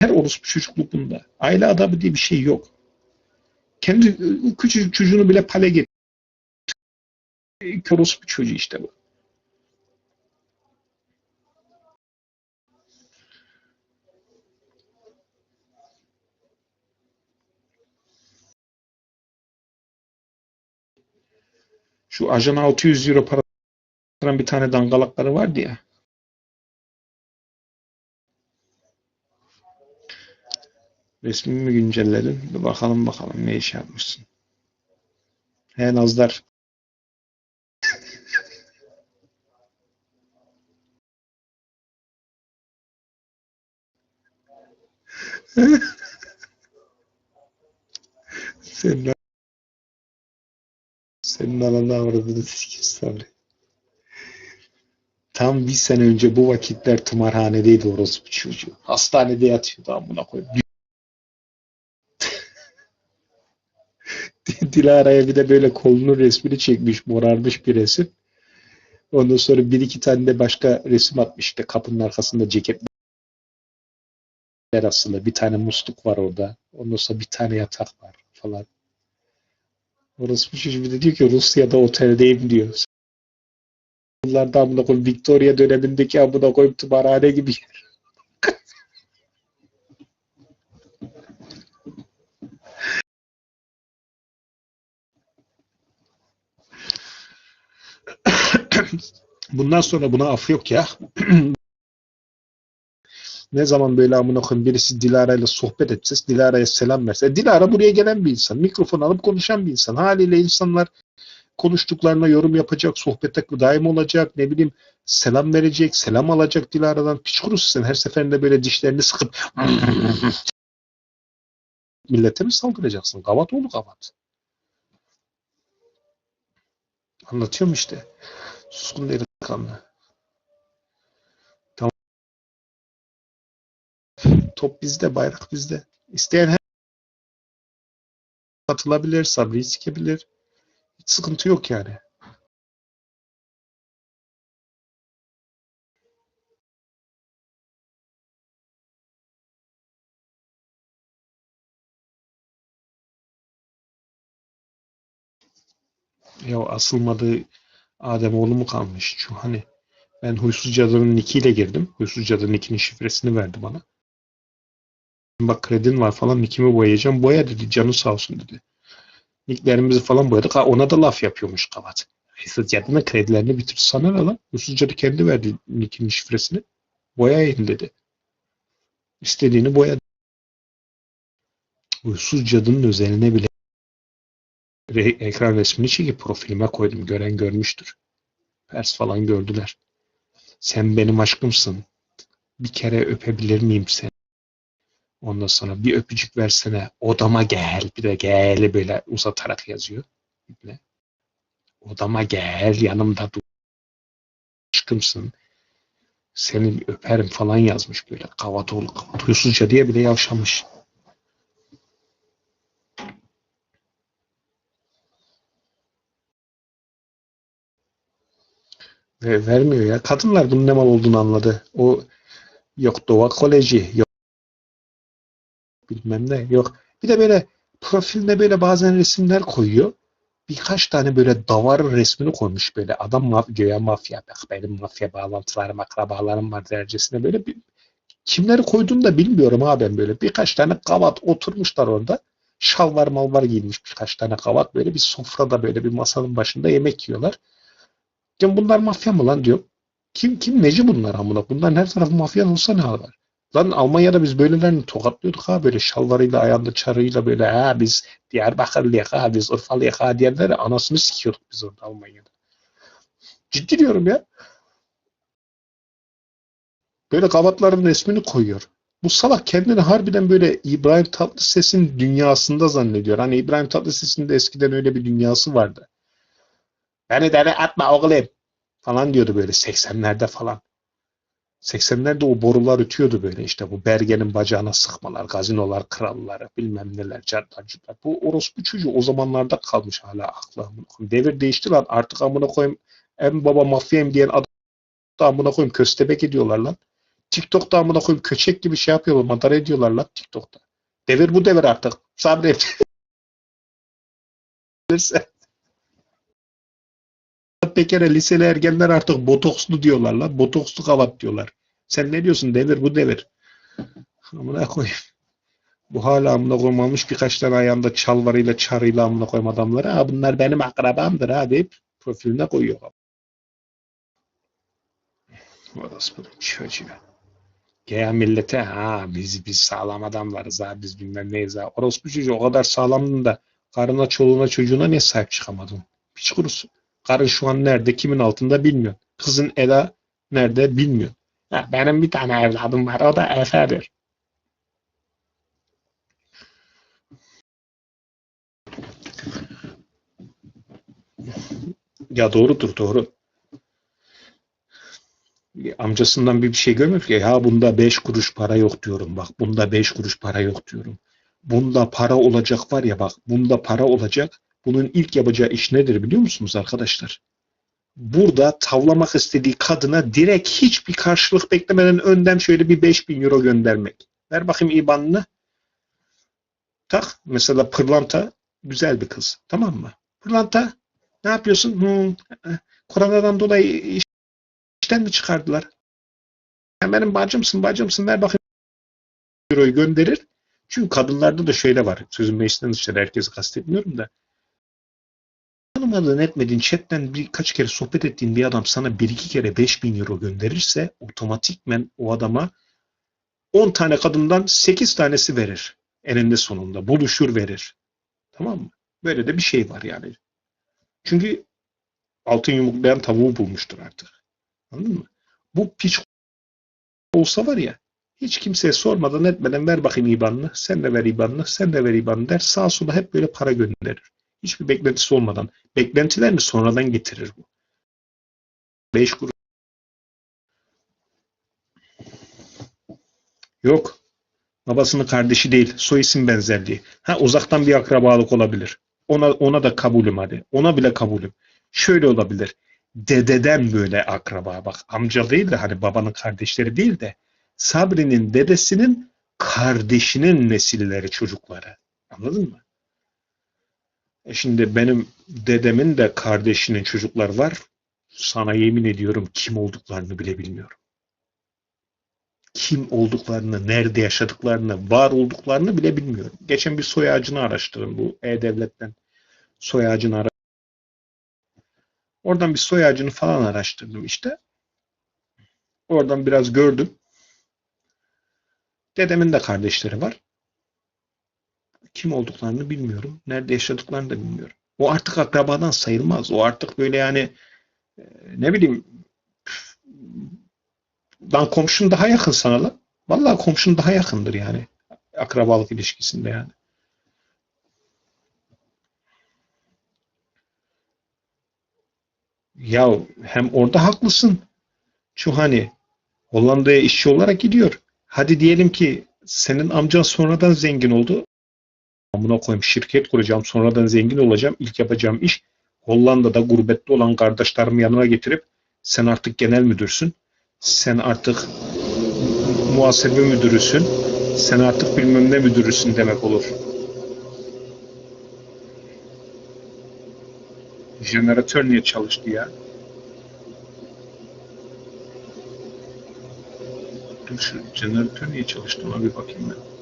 her orospu çocukluk bunda. Aile adabı diye bir şey yok. Kendi o küçücük çocuğunu bile pale getir. Kör orospu çocuğu işte bu. Şu ajan 600 euro para bir tane dangalakları vardı ya. Resmimi güncelledin. Bir bakalım bakalım ne iş yapmışsın. He Nazlar. Senin senin ananı avradını sabri. Tam bir sene önce bu vakitler tımarhanedeydi orospu çocuğu. Hastanede yatıyordu amına koyayım. Dilara'ya bir de böyle kolunun resmini çekmiş, morarmış bir resim. Ondan sonra bir iki tane de başka resim atmış işte kapının arkasında ceketler asılı. Bir tane musluk var orada. Ondan sonra bir tane yatak var falan. Orası bir çocuk bir de diyor ki Rusya'da oteldeyim diyor. Bunlarda amına koyayım Victoria dönemindeki amına koyayım tımarhane gibi yer. Bundan sonra buna af yok ya. ne zaman böyle amına koyayım birisi Dilara ile sohbet etse, Dilara'ya selam verse. Dilara buraya gelen bir insan. Mikrofon alıp konuşan bir insan. Haliyle insanlar konuştuklarına yorum yapacak, sohbete daim olacak, ne bileyim selam verecek, selam alacak Dilara'dan. Piç kurusu sen her seferinde böyle dişlerini sıkıp millete mi saldıracaksın? Gavat oğlu gavat. Anlatıyorum işte. Suskun delikanlı. Tamam. Top bizde, bayrak bizde. İsteyen her katılabilir, sabrı sikebilir. Hiç sıkıntı yok yani. Ya asılmadığı Ademoğlu mu kalmış? Şu hani ben Huysuz Cadı'nın nickiyle girdim. Huysuz Cadı nickinin şifresini verdi bana. Bak kredin var falan nickimi boyayacağım. Boya dedi. Canı sağ olsun dedi. Nicklerimizi falan boyadık. Ha, ona da laf yapıyormuş kavat. Huysuz Cadı'nın kredilerini bitir. Sana ne lan? Huysuz Cadı kendi verdi nickinin şifresini. Boyayın dedi. İstediğini boya. Huysuz Cadı'nın özeline bile re- ekran resmini çekip profilime koydum. Gören görmüştür. Pers falan gördüler. Sen benim aşkımsın. Bir kere öpebilir miyim seni? Ondan sonra bir öpücük versene. Odama gel. Bir de gel böyle uzatarak yazıyor. Ne? Odama gel. Yanımda dur. Aşkımsın. Seni öperim falan yazmış böyle. Kavatoğlu Huysuzca diye bile yavşamış. Ve vermiyor ya. Kadınlar bunun ne mal olduğunu anladı. O yok Doğa Koleji, yok bilmem ne, yok. Bir de böyle profiline böyle bazen resimler koyuyor. Birkaç tane böyle davar resmini koymuş böyle. Adam maf göya mafya. Bak benim mafya bağlantılarım, akrabalarım var derecesine böyle bir kimleri koyduğunu da bilmiyorum ha ben böyle. Birkaç tane kavat oturmuşlar orada. Şalvar malvar giymiş birkaç tane kavat böyle bir sofrada böyle bir masanın başında yemek yiyorlar. Ya bunlar mafya mı lan diyor. Kim kim neci bunlar amına? Bunların her tarafı mafya olsa ne hal var? Lan Almanya'da biz böylelerini tokatlıyorduk ha böyle şalvarıyla ayağında çarıyla böyle ha biz Diyarbakırlıyız ha biz Urfalıyız ha diyenleri anasını sikiyorduk biz orada Almanya'da. Ciddi diyorum ya. Böyle kavatların resmini koyuyor. Bu salak kendini harbiden böyle İbrahim Tatlıses'in dünyasında zannediyor. Hani İbrahim Tatlıses'in de eskiden öyle bir dünyası vardı. Beni deli atma oğlum falan diyordu böyle 80'lerde falan. 80'lerde o borular ötüyordu böyle işte bu Bergen'in bacağına sıkmalar, gazinolar, kralları, bilmem neler, cartlar. Bu orospu çocuğu o zamanlarda kalmış hala aklı amına koyayım. Devir değişti lan artık amına koyayım en baba mafyayım diyen adam da amına koyayım köstebek ediyorlar lan. TikTok'ta amına koyup köçek gibi şey yapıyorlar. Madara ediyorlar lan TikTok'ta. Devir bu devir artık. Sabret. Peker'e liseli ergenler artık botokslu diyorlar lan. Botokslu kavat diyorlar. Sen ne diyorsun? Devir bu devir. Amına koyayım. Bu hala amına koyayım almış birkaç tane ayağında çalvarıyla çarıyla amına koyayım adamları. Ha bunlar benim akrabamdır ha deyip profiline koyuyor. Orospu'nun çocuğu. Ya millete ha biz biz sağlam adamlarız ha biz bilmem neyiz ha. Orospu çocuğu o kadar sağlamdın da karına çoluğuna çocuğuna niye sahip çıkamadın? Piç kurusu. Karın şu an nerede kimin altında bilmiyor. Kızın Eda nerede bilmiyor. Ha, benim bir tane evladım var o da Efe'dir. Ya doğrudur doğru. Amcasından bir şey görmüyor ki. Ya bunda beş kuruş para yok diyorum bak. Bunda beş kuruş para yok diyorum. Bunda para olacak var ya bak. Bunda para olacak. Bunun ilk yapacağı iş nedir biliyor musunuz arkadaşlar? Burada tavlamak istediği kadına direkt hiçbir karşılık beklemeden önden şöyle bir 5000 euro göndermek. Ver bakayım IBAN'ını. Tak. Mesela pırlanta güzel bir kız. Tamam mı? Pırlanta ne yapıyorsun? Hmm, koronadan dolayı işten mi çıkardılar? Sen benim bacımsın, bacımsın ver bakayım euroyu gönderir. Çünkü kadınlarda da şöyle var. Sözün meclisinden dışarı herkesi kastetmiyorum da. Tanımadığın etmediğin chatten birkaç kere sohbet ettiğin bir adam sana bir iki kere 5000 euro gönderirse otomatikmen o adama 10 tane kadından 8 tanesi verir. Eninde sonunda. Buluşur verir. Tamam mı? Böyle de bir şey var yani. Çünkü altın yumruklayan tavuğu bulmuştur artık. Anladın mı? Bu piç olsa var ya hiç kimseye sormadan etmeden ver bakayım IBAN'ını, sen de ver IBAN'ını, sen de ver IBAN'ını der. Sağa sola hep böyle para gönderir. Hiçbir beklentisi olmadan. Beklentilerini sonradan getirir bu. 5 kuruş. Yok. Babasının kardeşi değil. Soy isim benzerliği. Ha uzaktan bir akrabalık olabilir. Ona ona da kabulüm hadi. Ona bile kabulüm. Şöyle olabilir. Dededen böyle akraba bak. Amca değil de hani babanın kardeşleri değil de Sabri'nin dedesinin kardeşinin nesilleri çocukları. Anladın mı? E şimdi benim dedemin de kardeşinin çocuklar var. Sana yemin ediyorum kim olduklarını bile bilmiyorum. Kim olduklarını, nerede yaşadıklarını, var olduklarını bile bilmiyorum. Geçen bir soy ağacını araştırdım bu E-Devlet'ten. Soy ağacını araştırdım. Oradan bir soy ağacını falan araştırdım işte. Oradan biraz gördüm. Dedemin de kardeşleri var. Kim olduklarını bilmiyorum. Nerede yaşadıklarını da bilmiyorum. O artık akrabadan sayılmaz. O artık böyle yani e, ne bileyim lan komşun daha yakın sana lan. Vallahi komşun daha yakındır yani. Akrabalık ilişkisinde yani. Ya hem orada haklısın. Şu hani Hollanda'ya işçi olarak gidiyor. Hadi diyelim ki senin amcan sonradan zengin oldu. Amına koyayım şirket kuracağım, sonradan zengin olacağım. İlk yapacağım iş Hollanda'da gurbette olan kardeşlerimi yanıma getirip sen artık genel müdürsün. Sen artık muhasebe müdürüsün. Sen artık bilmem ne müdürüsün demek olur. Jeneratör niye çalıştı ya? Dur şu jeneratör niye çalıştı ona bir bakayım ben.